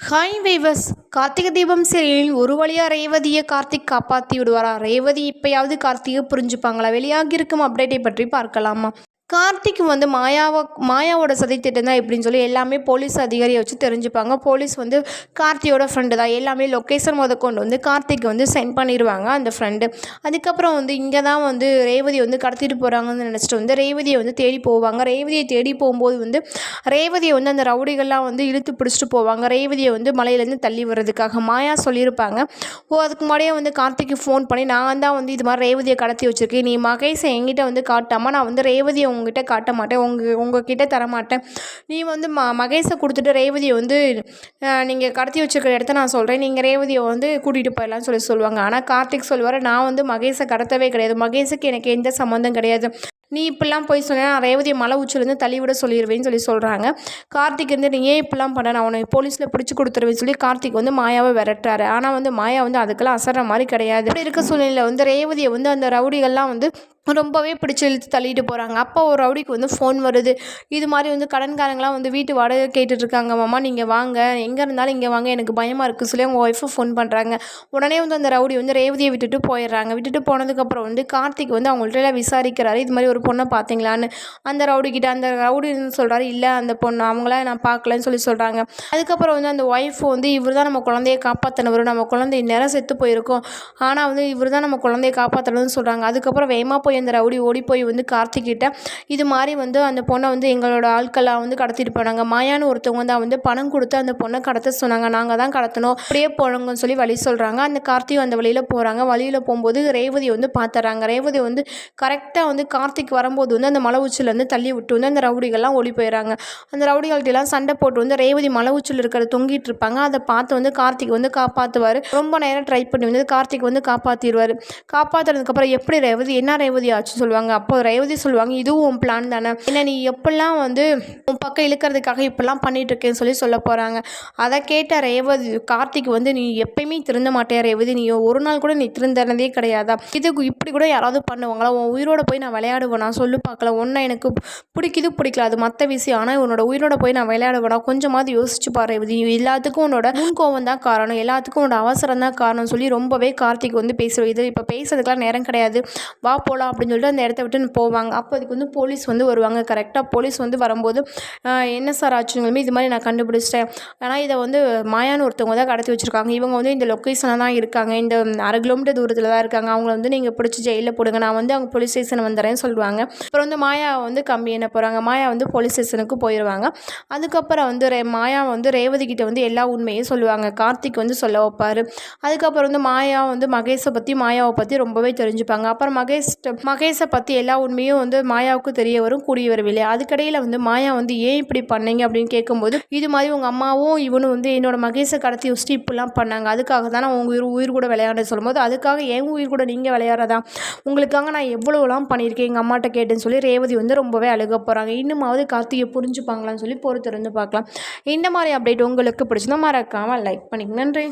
Hi viewers Karthigai Deepam சீரியலில் ஒரு வழியாக ரேவதியை கார்த்திக் காப்பாற்றி விடுவாரா ரேவதி இப்போயாவது கார்த்திகை புரிஞ்சுப்பாங்களா வெளியாகி இருக்கும் அப்டேட்டை பற்றி பார்க்கலாமா கார்த்திக் வந்து மாயாவை மாயாவோட சதித்திட்டம் தான் எப்படின்னு சொல்லி எல்லாமே போலீஸ் அதிகாரியை வச்சு தெரிஞ்சுப்பாங்க. போலீஸ் வந்து கார்த்தியோட ஃப்ரெண்டு தான். எல்லாமே லொக்கேஷன் முத கொண்டு வந்து கார்த்திக் வந்து சென்ட் பண்ணிடுவாங்க அந்த ஃப்ரெண்டு அதுக்கப்புறம் வந்து இங்கே தான் வந்து ரேவதி வந்து கடத்திட்டு போகிறாங்கன்னு நினச்சிட்டு வந்து ரேவதியை வந்து தேடி போவாங்க. ரேவதியை தேடி போகும்போது வந்து ரேவதியை வந்து அந்த ரவுடிகள்லாம் வந்து இழுத்து பிடிச்சிட்டு போவாங்க. ரேவதியை வந்து மலையிலேருந்து தள்ளி வர்றதுக்காக மாயா சொல்லியிருப்பாங்க. ஓ அதுக்கு முன்னாடியே வந்து கார்த்திக்கு ஃபோன் பண்ணி நான் தான் வந்து இது மாதிரி ரேவதியை கடத்தி வச்சுருக்கேன். நீ மகேஷை எங்கிட்ட வந்து காட்டாமல் நான் வந்து ரேவதியை உங்ககிட்ட காட்ட மாட்டேன் உங்க உங்ககிட்ட தரமாட்டேன் நீ வந்து ம மகேஷை கொடுத்துட்டு ரேவதியை வந்து நீங்கள் கடத்தி வச்சுருக்கிற இடத்த நான் சொல்கிறேன் நீங்கள் ரேவதியை வந்து கூட்டிகிட்டு போயிடலாம்னு சொல்லி சொல்லுவாங்க. ஆனால் கார்த்திக் சொல்லுவார் நான் வந்து மகேஷை கடத்தவே கிடையாது. மகேஷுக்கு எனக்கு எந்த சம்மந்தம் கிடையாது. நீ இப்படிலாம் போய் சொன்னால் நான் ரேவதியை மலை உச்சிலேருந்து தள்ளிவிட சொல்லிடுவேன்னு சொல்லி சொல்கிறாங்க கார்த்திக் வந்து நீ ஏன் இப்படிலாம் பண்ண? நான் உனக்கு போலீஸில் பிடிச்சி கொடுத்துருவேன்னு சொல்லி கார்த்திக் வந்து மாயாவை விரட்டுறாரு. ஆனால் வந்து மாயா வந்து அதுக்கெல்லாம் அசற மாதிரி கிடையாது. அப்படி இருக்க சூழ்நிலையில் வந்து ரேவதியை வந்து அந்த ரவுடிகள்லாம் வந்து ரொம்பவே பிடிச்சி இழுத்து தள்ளிட்டு போகிறாங்க அப்போ ஒரு ரவுடிக்கு வந்து ஃபோன் வருது. இது மாதிரி வந்து கடன்காரங்களாம் வந்து வீட்டு வாடகை கேட்டுட்ருக்காங்க. மாமா நீங்கள் வாங்க. எங்கே இருந்தாலும் இங்கே வாங்க. எனக்கு பயமாக இருக்குது சொல்லி அவங்க ஒய்ஃபு ஃபோன் பண்ணுறாங்க உடனே வந்து அந்த ரவுடி வந்து ரேவதியை விட்டுட்டு போயிடுறாங்க. விட்டுட்டு போனதுக்கப்புறம் வந்து கார்த்திக் வந்து அவங்கள்ட்ட எல்லாம் விசாரிக்கிறாரு. இது மாதிரி ஒரு பொண்ணை பார்த்தீங்களான்னு அந்த ரவுடிக்கிட்ட அந்த ரவுடி சொல்கிறாரு இல்லை அந்த பொண்ணு அவங்களாம் நான் பார்க்கலன்னு சொல்லி சொல்கிறாங்க அதுக்கப்புறம் வந்து அந்த ஒய்ஃப் வந்து இவர் தான் நம்ம குழந்தைய காப்பாற்றினவர் நம்ம குழந்தை இந்நேரம் செத்து போயிருக்கோம். ஆனால் வந்து இவர் தான் நம்ம குழந்தைய காப்பாற்றணும்னு சொல்கிறாங்க அதுக்கப்புறம் வேகமாக போய் இந்த ரவுடி ஓடி போய் வந்து கார்த்திக்கிட்ட இது மாதிரி வந்து அந்த பொண்ணை வந்து எங்களோட ஆட்களாக வந்து கடத்திட்டு போனாங்க. மாயான்னு ஒருத்தவங்க தான் வந்து பணம் கொடுத்து அந்த பொண்ணை கடத்த சொன்னாங்க. நாங்கள் தான் கடத்தணும். அப்படியே போனோங்கன்னு சொல்லி வழி சொல்கிறாங்க அந்த கார்த்திகை அந்த வழியில் போகிறாங்க வழியில் போகும்போது ரேவதி வந்து பார்த்துறாங்க ரேவதி வந்து கரெக்டாக வந்து கார்த்திக் வரும்போது வந்து அந்த மலை உச்சிலேருந்து தள்ளி விட்டு வந்து அந்த ரவுடிகள்லாம் ஓடி போயிடறாங்க அந்த ரவுடிகள்கிட்டலாம் சண்டை போட்டு வந்து ரேவதி மலை உச்சில் இருக்கிற தொங்கிட்டு இருப்பாங்க. அதை பார்த்து வந்து கார்த்திக் வந்து காப்பாற்றுவார் ரொம்ப நேரம் ட்ரை பண்ணி வந்து கார்த்திக் வந்து காப்பாற்றிடுவார் காப்பாற்றுறதுக்கப்புறம் எப்படி ரேவதி என்ன ரேவதி ஆச்சுன்னு சொல்லுவாங்க. அப்போ ரேவதி சொல்லுவாங்க இதுவும் உன் பிளான் தானே. என்ன நீ எப்படிலாம் வந்து உன் பக்கம் இழுக்கிறதுக்காக இப்படிலாம் பண்ணிகிட்ருக்கேன்னு சொல்லி சொல்ல போகிறாங்க அதை கேட்ட ரேவதி கார்த்திக் வந்து நீ எப்பயுமே திருந்த மாட்டேன் ரேவதி? நீ ஒரு நாள் கூட நீ திருந்தனதே கிடையாதா? இதுக்கு இப்படி கூட யாராவது பண்ணுவாங்களா? உன் உயிரோட போய் நான் விளையாடுவேனா? சொல்லு பார்க்கல ஒன்றா எனக்கு பிடிக்குது பிடிக்கல. அது மற்ற விஷயம். ஆனால் உன்னோட உயிரோட போய் நான் விளையாடுவேனா? கொஞ்சமாவது யோசிச்சு பாரு ரேவதி. எல்லாத்துக்கும் உன்னோட முன்கோவம் தான் காரணம். எல்லாத்துக்கும் உன்னோட அவசரம் தான் காரணம். சொல்லி ரொம்பவே கார்த்திக் வந்து பேசுவேன் இது இப்போ பேசுறதுக்கெலாம் நேரம் கிடையாது. வா போகலாம் அப்படின்னு சொல்லிட்டு அந்த இடத்த விட்டு போவாங்க. அப்போ அதுக்கு வந்து போலீஸ் வந்து வருவாங்க. கரெக்டாக போலீஸ் வந்து வரும்போது என்ன சார் ஆச்சுங்களுமே இது மாதிரி நான் கண்டுபிடிச்சிட்டேன். ஆனால் இதை வந்து மாயான்னு ஒருத்தவங்க தான் கடத்தி வச்சுருக்காங்க. இவங்க வந்து இந்த லொக்கேஷனில் தான் இருக்காங்க. இந்த அரை கிலோமீட்டர் தூரத்தில் தான் இருக்காங்க. அவங்கள வந்து நீங்கள் பிடிச்சி ஜெயிலில் போடுங்க. நான் வந்து அவங்க போலீஸ் ஸ்டேஷன் வந்துடுறேன்னு சொல்லுவாங்க. அப்புறம் வந்து மாயா வந்து கம்மி என்ன போகிறாங்க மாயா வந்து போலீஸ் ஸ்டேஷனுக்கு போயிடுவாங்க அதுக்கப்புறம் வந்து ரே மாயா வந்து ரேவதி கிட்ட வந்து எல்லா உண்மையும் சொல்லுவாங்க. கார்த்திக் வந்து சொல்ல வைப்பார். அதுக்கப்புறம் வந்து மாயா வந்து மகேஷை பற்றி மாயாவை பற்றி ரொம்பவே தெரிஞ்சுப்பாங்க. அப்புறம் மகேஷ் மகேஷை பற்றி எல்லா உண்மையும் வந்து மாயாவுக்கு தெரிய வரும் கூடிய வரவில்லை. அதுக்கடையில் வந்து மாயா வந்து ஏன் இப்படி பண்ணீங்க? அப்படின்னு கேட்கும்போது இது மாதிரி உங்கள் அம்மாவும் இவனும் வந்து என்னோட மகேஷை கடத்தி வச்சுட்டு இப்படிலாம் பண்ணாங்க. அதுக்காக தான் நான் உங்கள் உயிர் உயிர் கூட விளையாட சொல்லும்போது அதுக்காக என் உயிர் கூட நீங்கள் விளையாடுறதா? உங்களுக்காக நான் எவ்வளோலாம் பண்ணியிருக்கேன்? எங்கள் அம்மாட்ட கேட்டேன்னு சொல்லி ரேவதி வந்து ரொம்பவே அழுக போகிறாங்க இன்னுமாவது கார்த்திகை புரிஞ்சுப்பாங்களான்னு சொல்லி பொறுத்திருந்து பார்க்கலாம். இந்த மாதிரி அப்டேட் உங்களுக்கு பிடிச்சிருந்தா மறக்காமல் லைக் பண்ணிக்க நன்றி.